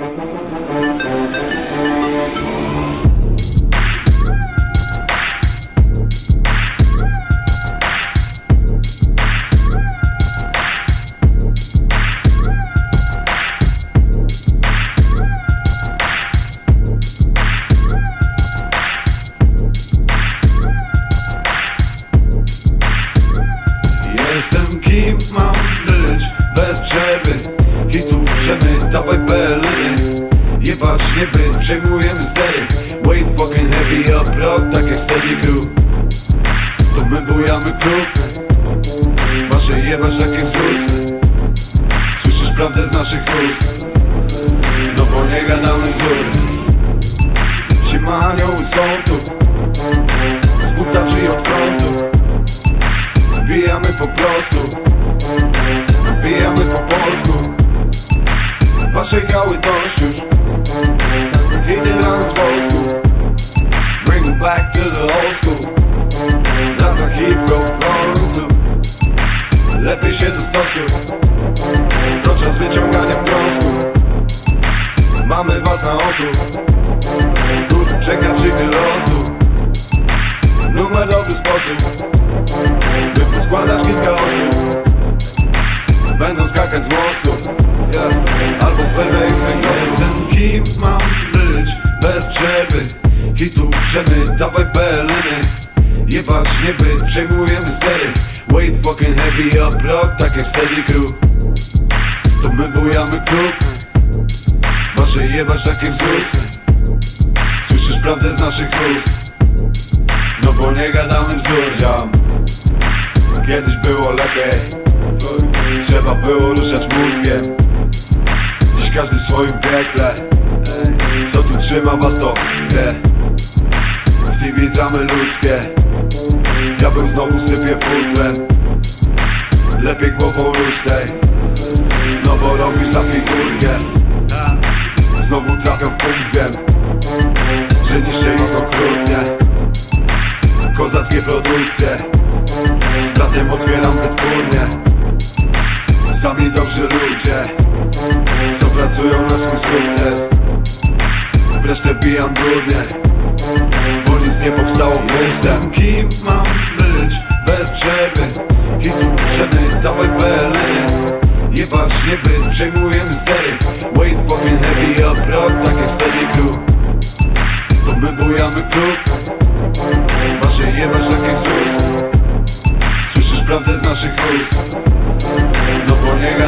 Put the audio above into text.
Jestem Hitów przemyt, dawaj peliny Jebać nie być, przejmujemy stery Wait fucking heavy up tak jak steady crew. To my bujamy klub. Wasze jebać tak jak ZUS Słyszysz prawdę z naszych ust. No bo nie gadamy wzór Siemanioły są tu. Z buta od frontu. Wbijamy po prostu Waszej gały dość już. Hity dla nas w wojsku Bring it back to the old school. Raza hip-hop w końcu Lepiej się dostosuj. To czas wyciągania w krąsku Mamy was na oku. Tu czeka przykry losu Numer dobry sposób by poskładać kilka osób. Będą skakać z mostu Albo perfektny Jestem kim mam być Bez przerwy Hitów przemyt, dawaj peliny Jebać nie być, przejmujemy stery. Wait fucking heavy up rock, tak jak steady crew. To my bujamy klub. Wasze jebać tak jak ZUS Słyszysz prawdę z naszych ust. No bo nie gadamy ziom. Kiedyś było lepiej. Trzeba było ruszać mózgiem każdy w swoim piekle Co tu trzyma was to? Wie W TV dramy ludzkie. Diabeł znowu sypie futrem. Lepiej głową rusz tej No bo robisz za figurkę. Znowu trafiam w punkt, wiem Że niszczę ich okrutnie. Kozackie produkcje. Z bratem otwieram wytwórnię Sami dobrzy ludzie Co pracują na swój sukces. Wreszcie wbijam durnie Bo nic nie powstało w Jestem kim mam być? Bez przerwy. Hitów przemyt, dawaj peliny Jebać nie być, przejmujemy stery Wait fucking heavy up rock, tak jak steady crew. To my bujamy klub. Wasze jebać tak jak ZUS Słyszysz prawdę z naszych ust. No bo nie